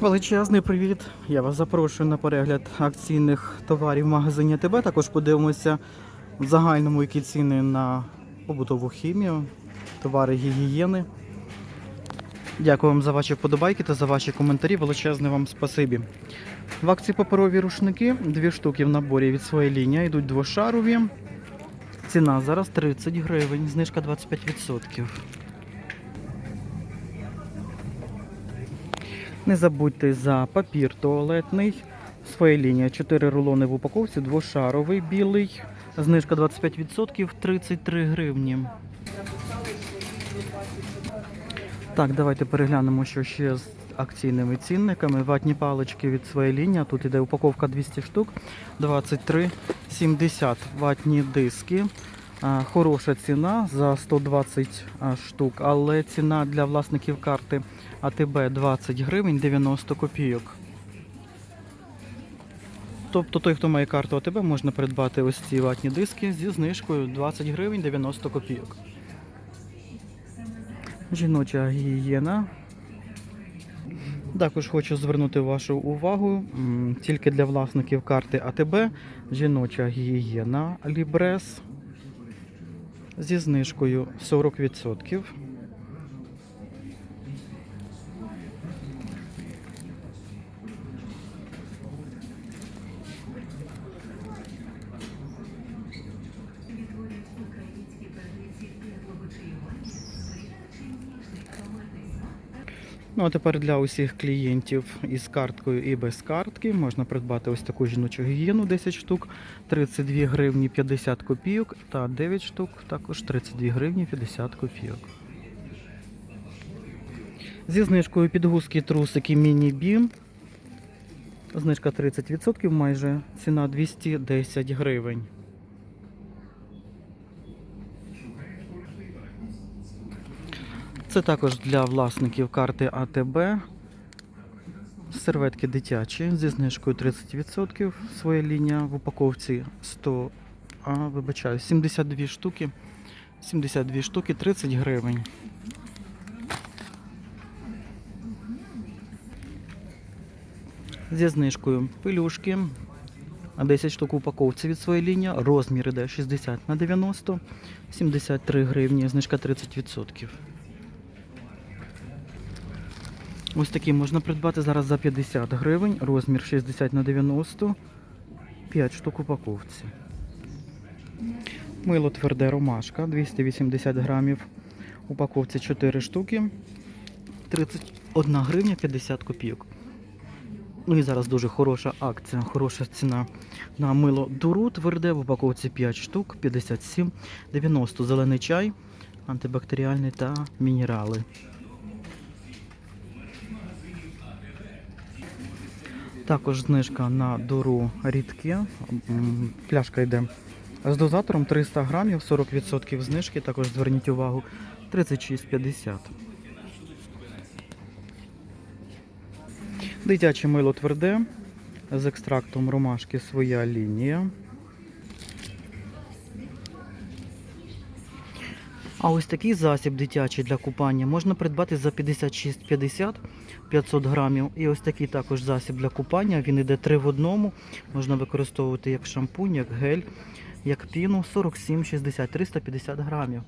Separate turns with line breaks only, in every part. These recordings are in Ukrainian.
Величезний привіт! Я вас запрошую на перегляд акційних товарів в магазині ТБ. Також подивимося в загальному, які ціни на побутову хімію, товари гігієни. Дякую вам за ваші вподобайки та за ваші коментарі. Величезне вам спасибі. В акції паперові рушники, дві штуки в наборі від своєї лінії, йдуть двошарові. Ціна зараз 30 гривень, знижка 25%. Не забудьте за папір туалетний. Своя лінія 4 рулони в упаковці, двошаровий білий. Знижка 25%, 33 гривні. Так, давайте переглянемо, що ще з акційними цінниками. Ватні палички від своєї лінії. Тут іде упаковка 200 штук, 23,70 ватні диски. Хороша ціна за 120 а, штук, але ціна для власників карти АТБ 20 гривень 90 копійок. Тобто той, хто має карту АТБ, можна придбати ось ці ватні диски зі знижкою 20 гривень 90 копійок. Жіноча гігієна. Також хочу звернути вашу увагу тільки для власників карти АТБ жіноча гігієна Лібрес зі знижкою 40%. Ну а тепер для усіх клієнтів із карткою і без картки можна придбати ось таку жіночу гігієну 10 штук, 32 гривні 50 копійок та 9 штук також 32 гривні 50 копійок. Зі знижкою підгузки трусики міні-бі. Знижка 30%, майже ціна 210 гривень. Це також для власників карти АТБ. Серветки дитячі зі знижкою 30%. Своя лінія в упаковці 100, а, вибачаю, 72 штуки. 72 штуки 30 гривень. Зі знижкою пилюшки. 10 штук упаковці від своєї лінії. Розмір іде 60 на 90, 73 гривні, знижка 30%. Ось такі можна придбати зараз за 50 гривень, розмір 60 на 90, 5 штук упаковці. Мило тверде ромашка 280 грамів. Упаковці 4 штуки. 31 гривня 50 копійок. Ну і зараз дуже хороша акція, хороша ціна на мило дуру тверде в упаковці 5 штук, 57, 90 зелений чай, антибактеріальний та мінерали. Також знижка на дуру рідке. Пляшка йде з дозатором 300 грамів, 40% знижки. Також зверніть увагу 36,50. Дитяче мило тверде з екстрактом ромашки своя лінія. А ось такий засіб дитячий для купання можна придбати за 56,50 500 грамів. І ось такий також засіб для купання. Він йде 3 в одному. Можна використовувати як шампунь, як гель, як піну 47,60 350 грамів.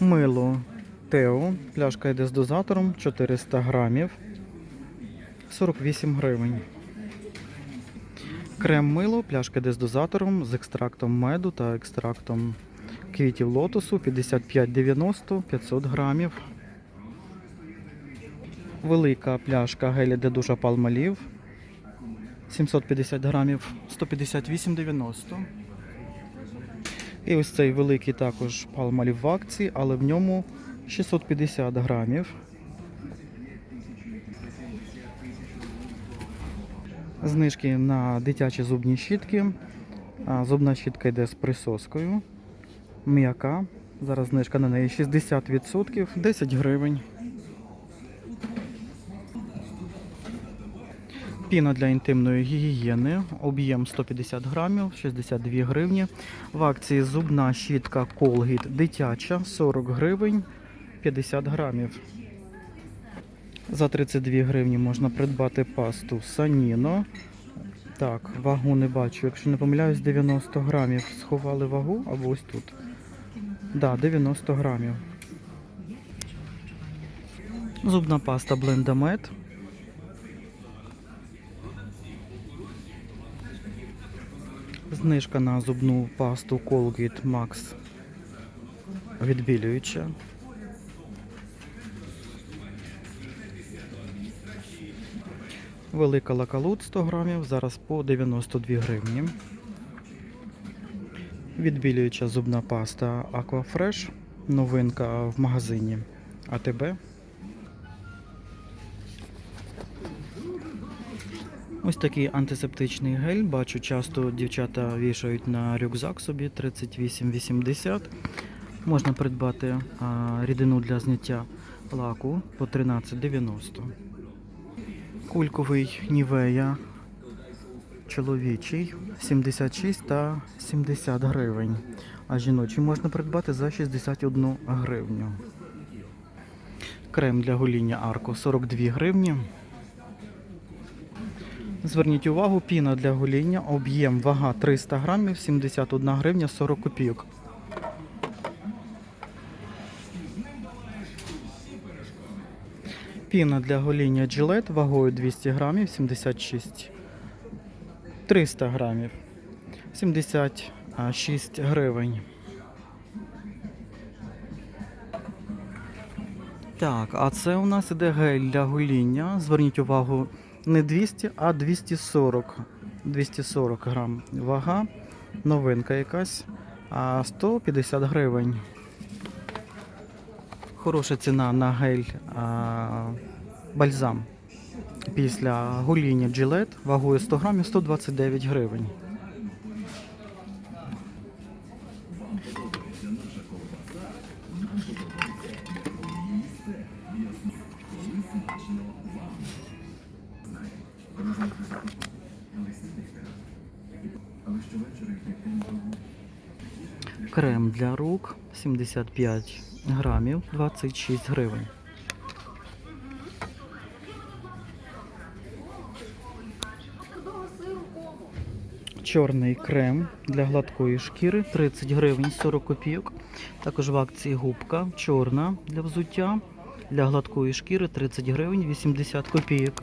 Мило Тео. Пляшка йде з дозатором 400 грамів. 48 гривень. Крем мило, пляшка йде з дозатором, з екстрактом меду та екстрактом квітів лотосу 55,90 500 грамів. Велика пляшка геля для душа палмалів 750 грамів 158,90. І ось цей великий також палмалів в акції, але в ньому 650 грамів. Знижки на дитячі зубні щітки. Зубна щітка йде з присоскою. М'яка. Зараз знижка на неї 60%, 10 гривень. Піна для інтимної гігієни, об'єм 150 грамів, 62 гривні. В акції зубна щітка Colgate дитяча, 40 гривень, 50 грамів. За 32 гривні можна придбати пасту Саніно. Так, вагу не бачу. Якщо не помиляюсь, 90 грамів. Сховали вагу або ось тут. Да, 90 грамів. Зубна паста Блендамет. Знижка на зубну пасту Colgate Max відбілююча. Велика лакалут 100 грамів, зараз по 92 гривні. Відбілююча зубна паста Aquafresh. Новинка в магазині АТБ. Ось такий антисептичний гель. Бачу, часто дівчата вішають на рюкзак собі 38,80. Можна придбати рідину для зняття лаку по 13,90. Кульковий Нівея чоловічий 76 та 70 гривень. А жіночий можна придбати за 61 гривню. Крем для гоління Арко 42 гривні. Зверніть увагу, піна для гоління, об'єм вага 300 грамів, 71 гривня 40 копійок. Піна для гоління Gillette вагою 200 грамів, 76 300 грамів, 76 гривень. Так, а це у нас іде гель для гоління. Зверніть увагу, не 200, а 240. 240 грам вага. Новинка якась. 150 гривень. Хороша ціна на гель бальзам. Після гоління Gillette вагою 100 грамів 129 гривень. Крем для рук 75 грамів 26 гривень. Чорний крем для гладкої шкіри 30 гривень 40 копійок. Також в акції губка чорна для взуття для гладкої шкіри 30 гривень 80 копійок.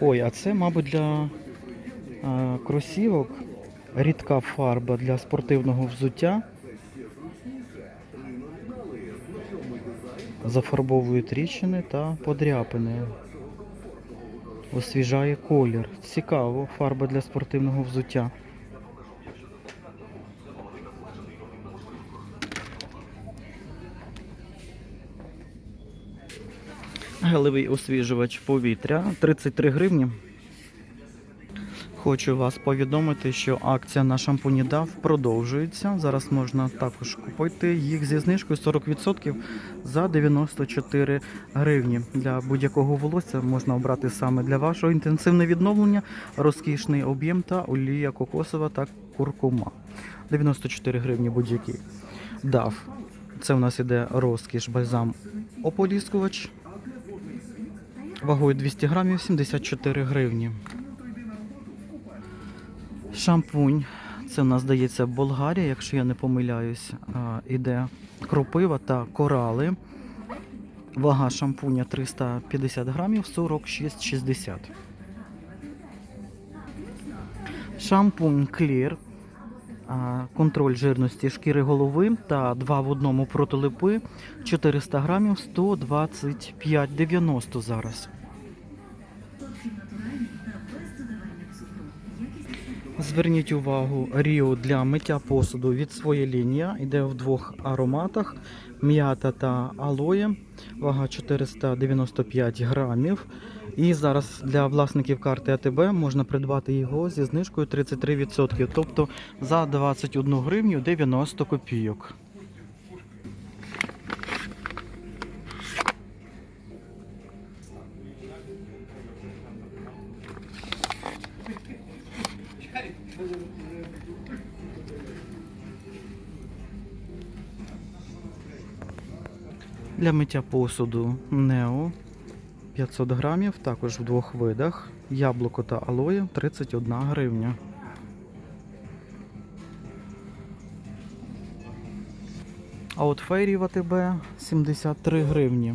Ой, а це, мабуть, для а, кросівок рідка фарба для спортивного взуття. Зафарбовує тріщини та подряпини. Освіжає колір. Цікаво, фарба для спортивного взуття. Гелевий освіжувач повітря 33 гривні. Хочу вас повідомити, що акція на шампуні DAV продовжується. Зараз можна також купити їх зі знижкою 40% за 94 гривні. Для будь-якого волосся можна обрати саме для вашого інтенсивне відновлення, розкішний об'єм та олія кокосова та куркума. 94 гривні будь-який. DAV. Це у нас іде розкіш бальзам ополіскувач. Вагою 200 грамів 74 гривні. Шампунь. Це у нас здається Болгарія, якщо я не помиляюсь, іде кропива та корали. Вага шампуня 350 грамів 46,60. Шампунь а, Контроль жирності шкіри голови та 2 в одному проти липи 400 грамів 125,90 зараз. Зверніть увагу, Ріо для миття посуду від своєї лінії йде в двох ароматах: м'ята та алоє, вага 495 грамів. І зараз для власників карти АТБ можна придбати його зі знижкою 33%, тобто за 21 гривню 90 копійок. Для миття посуду Нео 500 грамів, також в двох видах. Яблуко та алоє 31 гривня. А от фейрі в АТБ 73 гривні.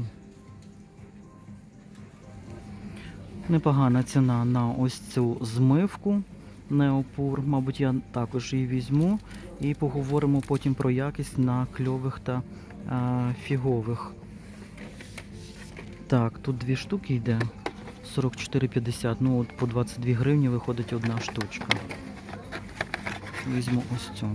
Непогана ціна на ось цю змивку Неопур. Мабуть, я також її візьму. І поговоримо потім про якість на кльових та е, фігових. Так, тут дві штуки йде. 44,50. Ну от по 22 гривні виходить одна штучка. Візьму ось цю.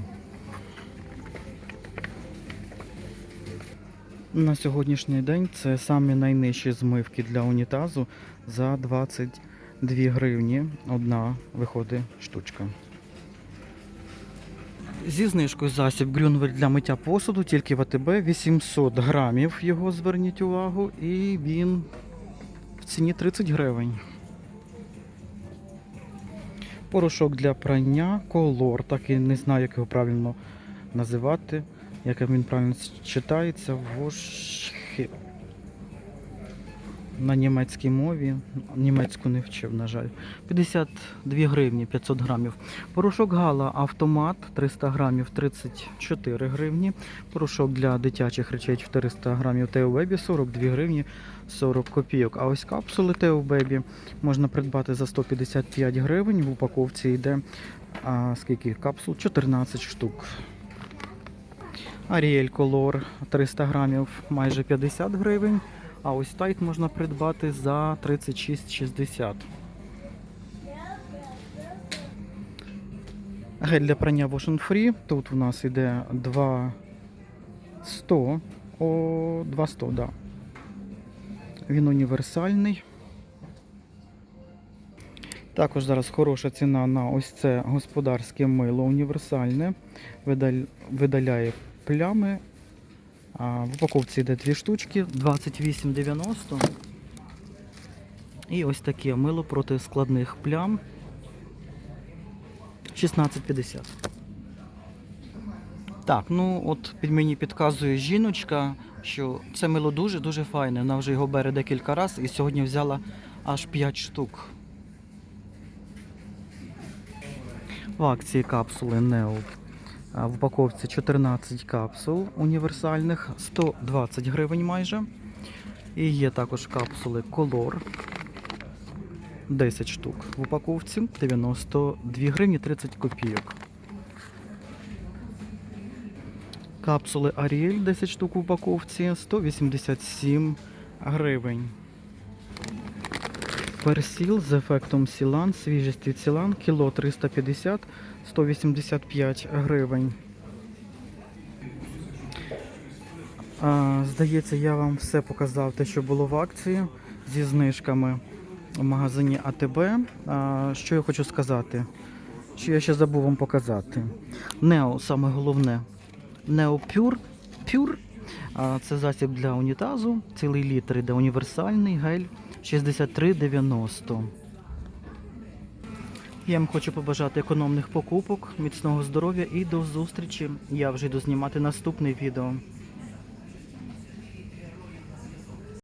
На сьогоднішній день це самі найнижчі змивки для унітазу за 22 гривні. Одна виходить штучка. Зі знижкою засіб Грюнвель для миття посуду, тільки в АТБ 800 грамів його зверніть увагу, і він в ціні 30 гривень. Порошок для прання, колор, так і не знаю, як його правильно називати, як він правильно читається, вошхи. На німецькій мові. Німецьку не вчив, на жаль. 52 гривні 500 грамів. Порошок Гала автомат 300 грамів 34 гривні. Порошок для дитячих речей 400 грамів Тео Бебі 42 гривні 40 копійок. А ось капсули Тео Бебі можна придбати за 155 гривень. В упаковці йде а, скільки капсул? 14 штук. Аріель Колор 300 грамів майже 50 гривень. А ось тайт можна придбати за 36,60. Гель для прання Wash Free. Тут у нас йде 2,100. О, 2,100, да. Він універсальний. Також зараз хороша ціна на ось це господарське мило універсальне. Видаляє плями. В упаковці йде дві штучки, 28,90. І ось таке мило проти складних плям. 16,50. Так, ну от під мені підказує жіночка, що це мило дуже-дуже файне. Вона вже його бере декілька разів і сьогодні взяла аж 5 штук. В акції капсули Нео В упаковці 14 капсул універсальних, 120 гривень майже. І є також капсули Color. 10 штук в упаковці, 92 гривні 30 копійок. Капсули Ariel 10 штук в упаковці, 187 гривень. Персіл з ефектом Сілан, свіжістю Сілан, кіло 350, 185 гривень. А, здається, я вам все показав, те, що було в акції зі знижками в магазині АТБ. А, що я хочу сказати? Що я ще забув вам показати. Нео, саме головне. Нео. Pure. А, це засіб для унітазу. Цілий літр іде універсальний гель 63,90. Я вам хочу побажати економних покупок, міцного здоров'я і до зустрічі. Я вже йду знімати наступне відео.